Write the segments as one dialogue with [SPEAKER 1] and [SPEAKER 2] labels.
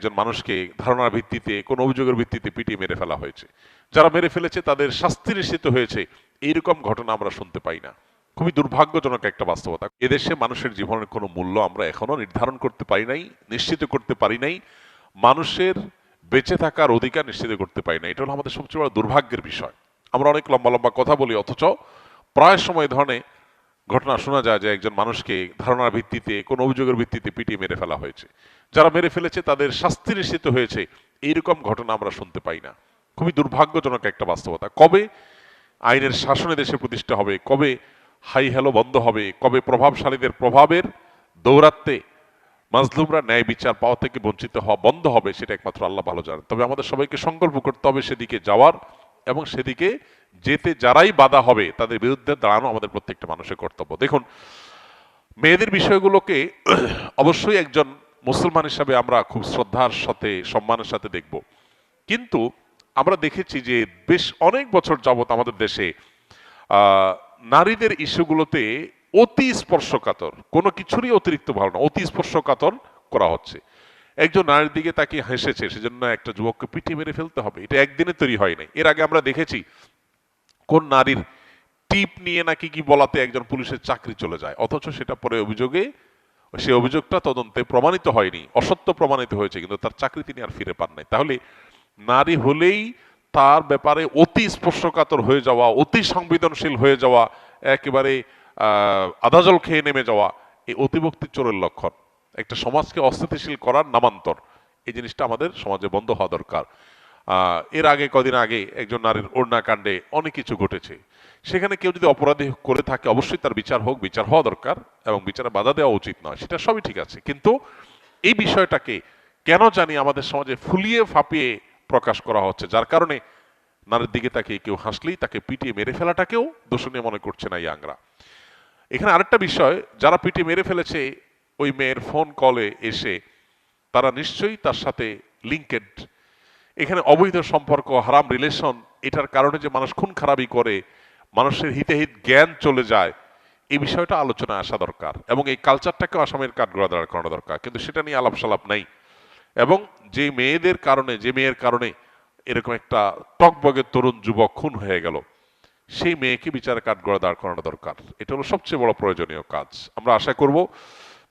[SPEAKER 1] একজন মানুষকে ধারণার ভিত্তিতে, কোন অভিযোগের ভিত্তিতে পিটিয়ে মেরে ফেলা হয়েছে। যারা মেরে ফেলেছে, তাদের শাস্তি নিশ্চিত হয়েছে। এইরকম ঘটনা আমরা শুনতে পাই না। খুবই দুর্ভাগ্যজনক একটা বাস্তবতা। এদেশে মানুষের জীবনের কোনো মূল্য আমরা এখনও নির্ধারণ করতে পারি নাই, নিশ্চিত করতে পারি নাই। মানুষের বেঁচে থাকার অধিকার নিশ্চিত করতে পারি না এটা হলো আমাদের সবচেয়ে বড় দুর্ভাগ্যের বিষয়। আমরা অনেক লম্বা লম্বা কথা বলি, অথচ প্রায় সময় ধরনের ঘটনা শোনা যায় যে একজন মানুষকে ধারণার ভিত্তিতে, কোন অভিযোগের ভিত্তিতে পিটিয়ে মেরে ফেলা হয়েছে। যারা মেরে ফেলেছে তাদের শাস্তি নিশ্চিত হয়েছে। এইরকম ঘটনা আমরা শুনতে পাই না। খুবই দুর্ভাগ্যজনক একটা বাস্তবতা। কবে আইনের শাসনে দেশে প্রতিষ্ঠা হবে? কবে হাই হ্যালো বন্ধ হবে? কবে প্রভাবশালীদের প্রভাবের দৌরাত্মে মাজলুমরা ন্যায় বিচার পাওয়া থেকে বঞ্চিত হওয়া বন্ধ হবে, সেটা একমাত্র আল্লাহ ভালো জানেন। তবে আমাদের সবাইকে সংকল্প করতে হবে সেদিকে যাওয়ার এবং সেদিকে যেতে যারাই বাধা হবে, তাদের বিরুদ্ধে দাঁড়ানো আমাদের প্রত্যেকটা মানুষের কর্তব্য। দেখুন, মেয়েদের বিষয়গুলোকে অবশ্যই একজন মুসলমান হিসাবে আমরা খুব শ্রদ্ধার সাথে, সম্মানের সাথে দেখব। কিন্তু আমরা দেখেছি যে বেশ অনেক বছর যাবত আমাদের দেশে নারীদের ইস্যুগুলোতে অতি স্পর্শকাতর, কোনো কিছুরই অতিরিক্ত ভালো না, অতি স্পর্শকাতর করা হচ্ছে। একজন নারীর দিকে তাকে হেসেছে, সেজন্য একটা যুবককে পিঠে মেরে ফেলতে হবে, এটা একদিনে তৈরি হয় নাই। এর আগে আমরা দেখেছি কোন নারীর টিপ নিয়ে নাকি কি বলাতে একজন পুলিশের চাকরি চলে যায়? অথচ সেটা পরে অভিযোগে, সে অভিযোগটা তদন্তে প্রমাণিত হয়নি, অসত্য প্রমাণিত হয়েছে, কিন্তু তার চাকরি তিনি আর ফিরে পান নাই। তাহলে নারী হলেই তার ব্যাপারে অতি স্পর্শকাতর হয়ে যাওয়া, অতি সংবেদনশীল হয়ে যাওয়া, একেবারে আদাজল খেয়ে নেমে যাওয়া, এই অতিভক্তি চোরের লক্ষণ। একটা সমাজকে অস্থিতিশীল করার নামান্তর, এই জিনিসটা আমাদের সমাজে বন্ধ হওয়া দরকার। এর আগে, কদিন আগে একজন নারীর ওড়না কাণ্ডে অনেক কিছু ঘটেছে। সেখানে কেউ যদি অপরাধী করে থাকে, অবশ্যই তার বিচার হোক, বিচার হওয়া দরকার এবং বিচারে বাধা দেওয়া উচিত নয়, সেটা সবই ঠিক আছে। কিন্তু এই বিষয়টাকে কেন জানি আমাদের সমাজে ফুলিয়ে ফাঁপিয়ে প্রকাশ করা হচ্ছে, যার কারণে নারীর দিকে তাকে কেউ হাসলেই তাকে পিটিয়ে মেরে ফেলাটাকেও দোষণীয় মনে করছে না ইয়াংরা। এখানে আরেকটা বিষয়, যারা পিটিয়ে মেরে ফেলেছে, ওই মেয়ের ফোন কলে এসে তারা নিশ্চয়ই তার সাথে লিঙ্কেড এখানে অবৈধ সম্পর্ক, হারাম রিলেশন এটার কারণে যে মানুষ খুন খারাপই করে, মানুষের হিতে হিত জ্ঞান চলে যায়, এই বিষয়টা আলোচনায় আসা দরকার এবং এই কালচারটাকেও আসামের কাঠগড়া দাঁড় করানো দরকার, কিন্তু সেটা নিয়ে আলাপ সালাপ নাই। এবং যে মেয়েদের কারণে, যে মেয়ের কারণে এরকম একটা টকবগের তরুণ যুবক খুন হয়ে গেল, সেই মেয়েকে বিচারে কাঠগড়া দাঁড় করানো দরকার। এটা হলো সবচেয়ে বড় প্রয়োজনীয় কাজ। আমরা আশা করব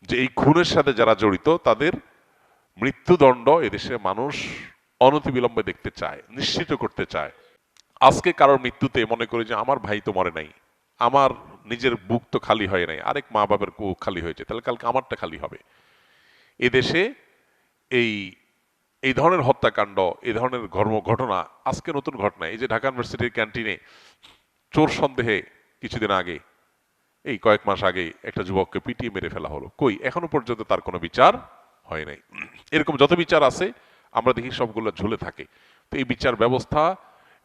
[SPEAKER 1] যে এই খুনের সাথে যারা জড়িত, তাদের মৃত্যুদণ্ড এদেশে মানুষ অনতিবিলম্বে দেখতে চায়, নিশ্চিত করতে চায়। আজকে কারোর মৃত্যুতে মনে করি যে, আমার ভাই তো মরে নাই। আমার নিজের বুক তো খালি হয় নাই। আরেক মা বাবার বুক খালি হয়েছে। তাহলে কালকে আমারটা খালি হবে। এদেশে এই এই ধরনের হত্যাকাণ্ড, এই ধরনের ঘর্ম, ঘটনা আজকে নতুন ঘটনা। এই যে ঢাকা ইউনিভার্সিটির ক্যান্টিনে চোর সন্দেহে কিছুদিন আগে, এই কয়েক মাস আগে একটা যুবককে পিটিয়ে মেরে ফেলা হলো। কই? এখনও পর্যন্ত তার কোনো বিচার হয় নাই। এরকম যত বিচার আছে আমরা দেখি সবগুলো ঝুলে থাকে। তো এই বিচার ব্যবস্থা,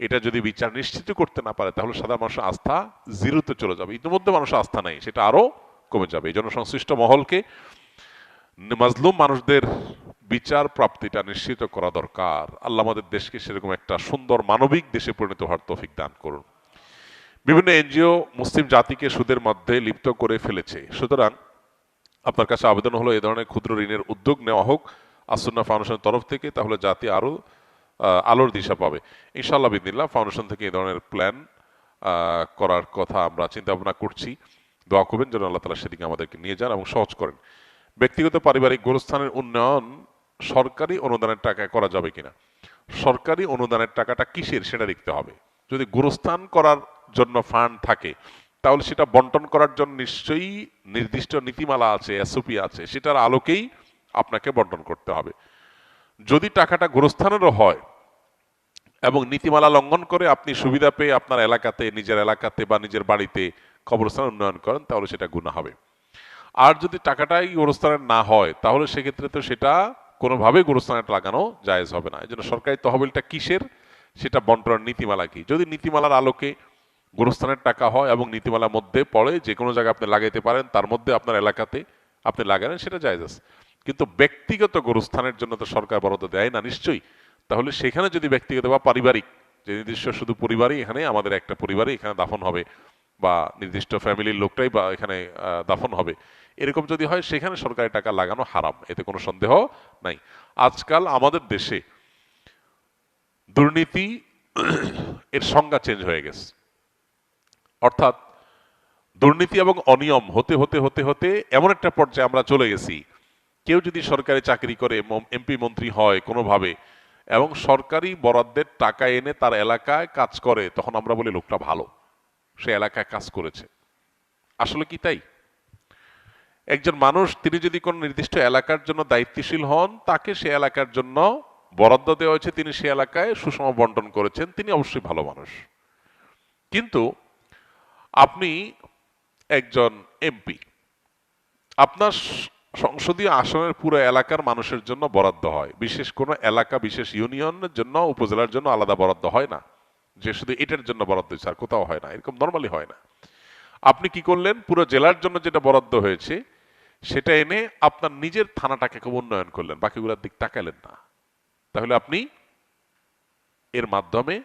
[SPEAKER 1] এটা যদি বিচার নিশ্চিত করতে না পারে, তাহলে সাধারণ মানুষের আস্থা জিরোতে চলে যাবে। ইতিমধ্যে মানুষের আস্থা নাই, সেটা আরও কমে যাবে। এই জন্য সংশ্লিষ্ট মহলকে মাজলুম মানুষদের বিচার প্রাপ্তিটা নিশ্চিত করা দরকার। আল্লাহ আমাদের দেশকে সেরকম একটা সুন্দর মানবিক দেশে পরিণত হওয়ার তৌফিক দান করুন। বিভিন্ন এনজিও মুসলিম জাতিকে সুদের মধ্যে লিপ্ত করে ফেলেছে। সুতরাং আপনার কাছে আবেদন হলো এ ধরনের ক্ষুদ্র ঋণের উদ্যোগ নেওয়া হোক আসন্না ফাউন্ডেশনের তরফ থেকে, তাহলে জাতি আরও আলোর দিশা পাবে। ইনশাল্লাহ বিদিল্লা ফাউন্ডেশন থেকে এই ধরনের প্ল্যান করার কথা আমরা চিন্তা ভাবনা করছি। দোয়া করবেন যেন আল্লাহ তালা সেদিকে আমাদেরকে নিয়ে যান এবং সহজ করেন। ব্যক্তিগত পারিবারিক গোরস্থানের উন্নয়ন সরকারি অনুদানের টাকায় করা যাবে কিনা? সরকারি অনুদানের টাকাটা কিসের সেটা দেখতে হবে। যদি গোরস্থান করার জন্য ফান্ড থাকে, তাহলে সেটা বন্টন করার জন্য নিশ্চয়ই নির্দিষ্ট নীতিমালা আছে, এসওপি আছে, সেটার আলোকেই আপনাকে বন্টন করতে হবে। যদি টাকাটা গোরস্থানেরও হয় এবং নীতিমালা লঙ্ঘন করে আপনি সুবিধা পেয়ে আপনার এলাকাতে, নিজের এলাকাতে বা নিজের বাড়িতে কবরস্থান উন্নয়ন করেন, তাহলে সেটা গুণা হবে। আর যদি টাকাটাই গোরস্থানের না হয়, তাহলে সেক্ষেত্রে তো সেটা কোনোভাবে গোরস্থানে লাগানো জায়েজ হবে না। এই জন্য সরকারি তহবিলটা কিসের? সেটা বন্টনের নীতিমালা কি? যদি নীতিমালার আলোকে গোরস্থানের টাকা হয় এবং নীতিমালার মধ্যে পড়ে যে কোনো জায়গায় আপনি লাগাইতে পারেন, তার মধ্যে আপনার এলাকাতে আপনি লাগালেন, সেটা জায়েজ আছে। কিন্তু ব্যক্তিগত গোরস্থানের জন্য তো সরকার বরাদ্দ দেয় না, নিশ্চয়ই। তাহলে সেখানে যদি ব্যক্তিগত বা পারিবারিক, যে নির্দিষ্ট শুধু পরিবারই, এখানে আমাদের একটা পরিবারই এখানে দাফন হবে, বা নির্দিষ্ট ফ্যামিলির লোকটাই বা এখানে দাফন হবে, এরকম যদি হয়, সেখানে সরকারি টাকা লাগানো হারাম, এতে কোনো সন্দেহ নাই। আজকাল আমাদের দেশে দুর্নীতি এর সংজ্ঞা চেঞ্জ হয়ে গেছে। অর্থাৎ দুর্নীতি এবং অনিয়ম হতে হতে হতে হতে এমন একটা পর্যায়ে আমরা চলে গেছি কেউ যদি সরকারি চাকরি করে এমপি মন্ত্রী হয় কোনোভাবে, এবং সরকারি বরাদ্দের টাকা এনে তার এলাকায় কাজ করে, তখন আমরা বলি লোকটা ভালো। সে এলাকায় কাজ করেছে। আসলে কি তাই? একজন মানুষ, তিনি যদি কোনো নির্দিষ্ট এলাকার জন্য দায়িত্বশীল হন, তাকে সে এলাকার জন্য বরাদ্দ দেওয়া হয়েছে, তিনি সে এলাকায় সুষম বন্টন করেছেন, তিনি অবশ্যই ভালো মানুষ। কিন্তু আপনি একজন এমপি, আপনার সংসদীয় আসনের পুরো এলাকার মানুষের জন্য বরাদ্দ হয়। বিশেষ কোনো এলাকা, বিশেষ ইউনিয়নের জন্য, উপজেলার জন্য আলাদা বরাদ্দ হয় না। যে শুধু এটার জন্য বরাদ্দ হয়েছে আর কোথাও হয় না। এরকম নর্মালি হয় না। আপনি কি করলেন? পুরো জেলার জন্য যেটা বরাদ্দ হয়েছে, সেটা এনে আপনার নিজের থানাটাকে খুব উন্নয়ন করলেন। বাকিগুলোর দিক তাকালেন না। তাহলে আপনি এর মাধ্যমে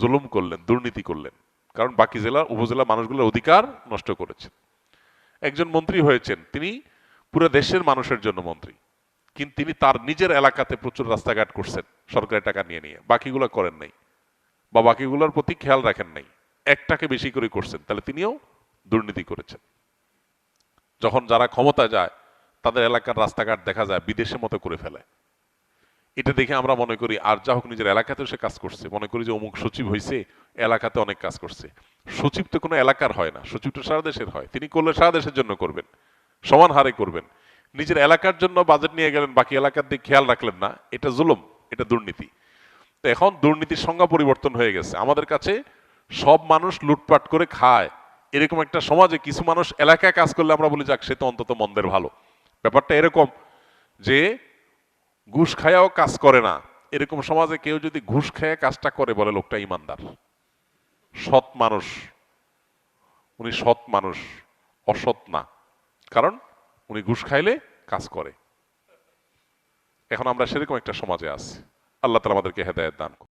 [SPEAKER 1] জুলুম করলেন, দুর্নীতি করলেন। কারণ বাকি জেলা উপজেলা মানুষগুলোর অধিকার নষ্ট করেছেন। একজন মন্ত্রী হয়েছেন, তিনি পুরো দেশের মানুষের জন্য মন্ত্রী। কিন্তু তিনি তার নিজের এলাকাতে প্রচুর রাস্তাঘাট করছেন, সরকারি টাকা নিয়ে নিয়ে, বাকিগুলো করেন নাই বা বাকিগুলোর প্রতি খেয়াল রাখেন নাই। একটাকে বেশি করে করছেন, তাহলে তিনিও দুর্নীতি করেছেন। যখন যারা ক্ষমতা যায়, তাদের এলাকার রাস্তাঘাট দেখা যায় বিদেশে মতো করে ফেলে। এটা দেখে আমরা মনে করি, আর যা হোক নিজের এলাকাতেও সে কাজ করছে। মনে করি যে অমুক সচিব হয়েছে এলাকাতে অনেক কাজ করছে। সচিব তো কোনো এলাকার হয় না, সচিব তো সারা দেশের হয়। তিনি করলে সারা দেশের জন্য করবেন, সমান হারে করবেন। নিজের এলাকার জন্য বাজেট নিয়ে গেলেন, বাকি এলাকার দিকে খেয়াল রাখলেন না, এটা জুলুম, এটা দুর্নীতি। তো এখন দুর্নীতির সংজ্ঞা পরিবর্তন হয়ে গেছে। আমাদের কাছে সব মানুষ লুটপাট করে খায়। এরকম একটা সমাজে কিছু মানুষ এলাকায় কাজ করলে আমরা বলি, যাক, সে তো অন্তত মন্দের ভালো। ব্যাপারটা এরকম যে ঘুষ খায়াও কাজ করে না। এরকম সমাজে কেউ যদি ঘুষ খেয়ে কাজটা করে বলে, লোকটা ইমানদার। সৎ মানুষ, উনি সৎ মানুষ, অসৎ না। কারণ উনি ঘুষ খাইলে কাজ করে। এখন আমরা সেরকম একটা সমাজে আছি। আল্লাহ তালা আমাদেরকে হেদায়ত দান।